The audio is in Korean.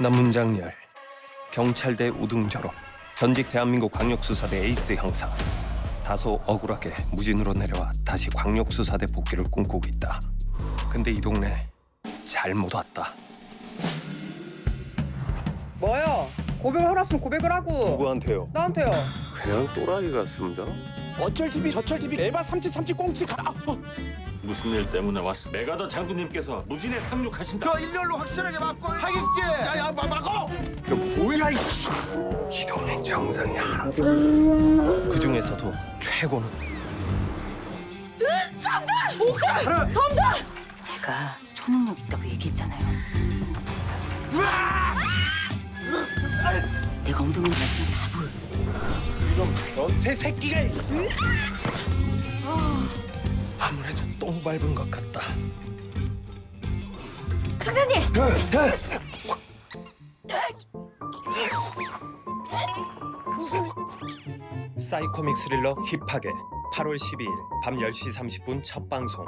남문장열 경찰대 우등 졸업 전직 대한민국 광역수사대 에이스 형사 다소 억울하게 무진으로 내려와 다시 광역수사대 복귀를 꿈꾸고 있다 근데 이 동네 잘못 왔다 뭐요? 고백을 하라 으면 고백을 하고 누구한테요? 나한테요 그냥 또라이 같습니다 어쩔 TV 저쩔 TV 에바 삼치 참치 꽁치 가. 아, 어. 무슨 일 때문에 왔어? 메가더 장군님께서 무진에 상륙하신다. 저 일렬로 확실하게 막고 하겠지. 야야 막어. 뭐야 이이 동네 정상이 하나도 그 중에서도 최고는 제가 초능력 있다고 얘기했잖아요. 내가 엉덩이를 맞으면 다 보여. 변태 새끼가. 아무래도 똥 밟은 것 같다. 강사님! 사이코믹 스릴러 힙하게. 8월 12일 밤 10시 30분 첫 방송